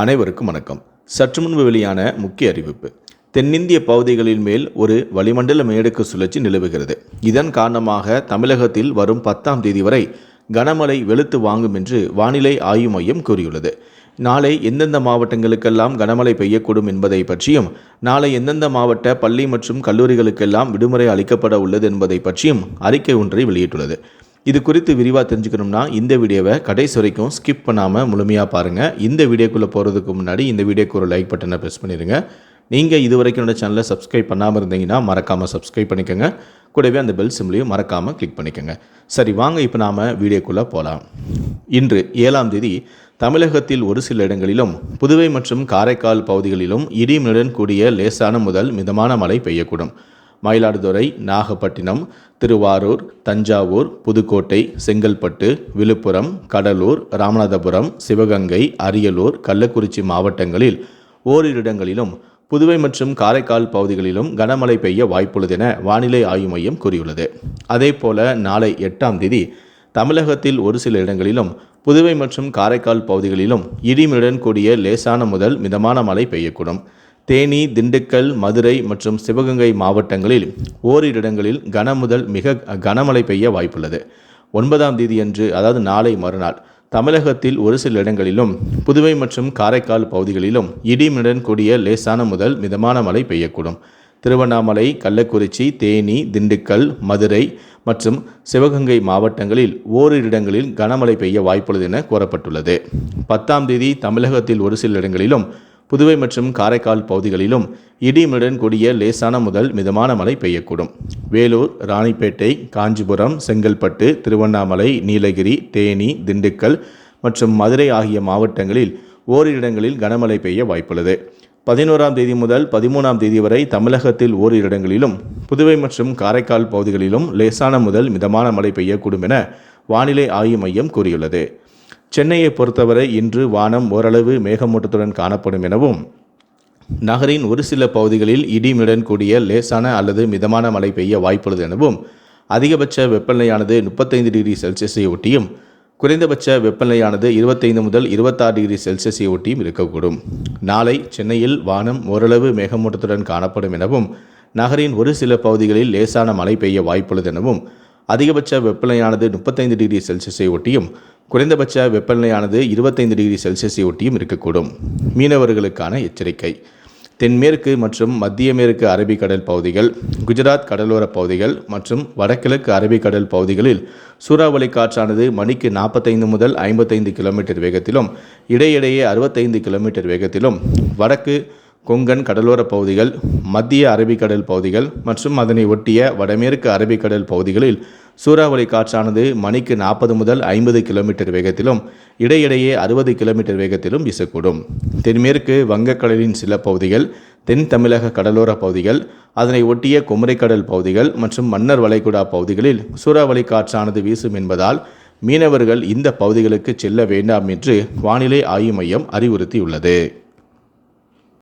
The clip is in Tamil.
அனைவருக்கும் வணக்கம். சற்று முன்பு வெளியான முக்கிய அறிவிப்பு. தென்னிந்திய பகுதிகளின் மேல் ஒரு வளிமண்டல மேடுக்கு சுழற்சி நிலவுகிறது. இதன் காரணமாக தமிழகத்தில் வரும் பத்தாம் தேதி வரை கனமழை வெளுத்து வாங்கும் என்று வானிலை ஆய்வு மையம் கூறியுள்ளது. நாளை எந்தெந்த மாவட்டங்களுக்கெல்லாம் கனமழை பெய்யக்கூடும் என்பதை பற்றியும் நாளை எந்தெந்த மாவட்ட பள்ளி மற்றும் கல்லூரிகளுக்கெல்லாம் விடுமுறை அளிக்கப்பட உள்ளது என்பதை பற்றியும் அறிக்கை ஒன்றை வெளியிட்டுள்ளது. இது குறித்து விரிவாக தெரிஞ்சுக்கணும்னா இந்த வீடியோவை கடைசி வரைக்கும் ஸ்கிப் பண்ணாமல் முழுமையாக பாருங்கள் இந்த வீடியோக்குள்ளே போகிறதுக்கு முன்னாடி இந்த வீடியோக்கு ஒரு லைக் பட்டனை ப்ரெஸ் பண்ணிடுங்க. நீங்கள் இது வரைக்கும் என்னோட சேனலை சப்ஸ்கிரைப் பண்ணாமல் இருந்தீங்கன்னா மறக்காமல் சப்ஸ்கிரைப் பண்ணிக்கோங்க. கூடவே அந்த பெல் சிம்லையும் மறக்காமல் கிளிக் பண்ணிக்கோங்க. சரி வாங்க இப்போ நாம் வீடியோக்குள்ளே போகலாம் இன்று ஏழாம் தேதி தமிழகத்தில் ஒரு சில இடங்களிலும் புதுவை மற்றும் காரைக்கால் பகுதிகளிலும் இடிமனுடன் கூடிய லேசான முதல் மிதமான மழை பெய்யக்கூடும். மயிலாடுதுறை நாகப்பட்டினம் திருவாரூர் தஞ்சாவூர் புதுக்கோட்டை செங்கல்பட்டு விழுப்புரம் கடலூர் ராமநாதபுரம் சிவகங்கை அரியலூர் கள்ளக்குறிச்சி மாவட்டங்களில் ஓரிரு இடங்களிலும் புதுவை மற்றும் காரைக்கால் பகுதிகளிலும் கனமழை பெய்ய வாய்ப்புள்ளது என வானிலை ஆய்வு மையம் கூறியுள்ளது. அதேபோல நாளை எட்டாம் தேதி தமிழகத்தில் ஒரு சில இடங்களிலும் புதுவை மற்றும் காரைக்கால் பகுதிகளிலும் இடிமுடன் கூடிய லேசான முதல் மிதமான மழை பெய்யக்கூடும். தேனி திண்டுக்கல் மதுரை மற்றும் சிவகங்கை மாவட்டங்களில் ஓரிரு இடங்களில் கனமுதல் மிக கனமழை பெய்ய வாய்ப்புள்ளது. ஒன்பதாம் தேதியன்று அதாவது நாளை மறுநாள் தமிழகத்தில் ஒரு சில இடங்களிலும் புதுவை மற்றும் காரைக்கால் பகுதிகளிலும் இடிமுடன் கூடிய லேசான முதல் மிதமான மழை பெய்யக்கூடும். திருவண்ணாமலை கள்ளக்குறிச்சி தேனி திண்டுக்கல் மதுரை மற்றும் சிவகங்கை மாவட்டங்களில் ஓரிரு இடங்களில் கனமழை பெய்ய வாய்ப்புள்ளது என கூறப்பட்டுள்ளது. பத்தாம் தேதி தமிழகத்தில் ஒரு சில இடங்களிலும் புதுவை மற்றும் காரைக்கால் பகுதிகளிலும் இடிமுடன் கூடிய லேசான முதல் மிதமான மழை பெய்யக்கூடும். வேலூர் ராணிப்பேட்டை காஞ்சிபுரம் செங்கல்பட்டு திருவண்ணாமலை நீலகிரி தேனி திண்டுக்கல் மற்றும் மதுரை ஆகிய மாவட்டங்களில் ஓரிரு இடங்களில் கனமழை பெய்ய வாய்ப்புள்ளது. பதினோராம் தேதி முதல் பதிமூணாம் தேதி வரை தமிழகத்தில் ஓரிரு இடங்களிலும் புதுவை மற்றும் காரைக்கால் பகுதிகளிலும் லேசான முதல் மிதமான மழை பெய்யக்கூடும் என வானிலை ஆய்வு மையம் கூறியுள்ளது. சென்னையை பொறுத்தவரை இன்று வானம் ஓரளவு மேகமூட்டத்துடன் காணப்படும் எனவும் நகரின் ஒரு சில பகுதிகளில் இடிமுடன் கூடிய லேசான அல்லது மிதமான மழை பெய்ய வாய்ப்புள்ளது எனவும் அதிகபட்ச வெப்பநிலையானது முப்பத்தைந்து டிகிரி செல்சியஸை ஒட்டியும் குறைந்தபட்ச வெப்பநிலையானது இருபத்தைந்து முதல் இருபத்தாறு டிகிரி செல்சியஸை ஒட்டியும் இருக்கக்கூடும். நாளை சென்னையில் வானம் ஓரளவு மேகமூட்டத்துடன் காணப்படும் எனவும் நகரின் ஒரு சில பகுதிகளில் லேசான மழை பெய்ய வாய்ப்புள்ளது எனவும் அதிகபட்ச வெப்பநிலையானது முப்பத்தைந்து டிகிரி செல்சியஸை ஒட்டியும் குறைந்தபட்ச வெப்பநிலையானது இருபத்தைந்து டிகிரி செல்சியஸை ஒட்டியும் இருக்கக்கூடும். மீனவர்களுக்கான எச்சரிக்கை. தென்மேற்கு மற்றும் மத்திய மேற்கு அரபிக்கடல் பகுதிகள் குஜராத் கடலோர பகுதிகள் மற்றும் வடகிழக்கு அரபிக்கடல் பகுதிகளில் சூறாவளி காற்றானது மணிக்கு நாற்பத்தைந்து முதல் ஐம்பத்தைந்து கிலோமீட்டர் வேகத்திலும் இடையிடையே அறுபத்தைந்து கிலோமீட்டர் வேகத்திலும் வடக்கு கொங்கன் கடலோர பகுதிகள் மத்திய அரபிக்கடல் பகுதிகள் மற்றும் அதனை ஒட்டிய வடமேற்கு அரபிக்கடல் பகுதிகளில் சூறாவளி காற்றானது மணிக்கு நாற்பது முதல் ஐம்பது கிலோமீட்டர் வேகத்திலும் இடையிடையே அறுபது கிலோமீட்டர் வேகத்திலும் வீசக்கூடும். தென்மேற்கு வங்கக்கடலின் சில பகுதிகள் தென் தமிழக கடலோர பகுதிகள் அதனை ஒட்டிய குமரிக்கடல் பகுதிகள் மற்றும் மன்னர் வளைகுடா பகுதிகளில் சூறாவளி காற்றானது வீசும் என்பதால் மீனவர்கள் இந்த பகுதிகளுக்கு செல்ல வேண்டாம் என்று வானிலை ஆய்வு மையம் அறிவுறுத்தியுள்ளது.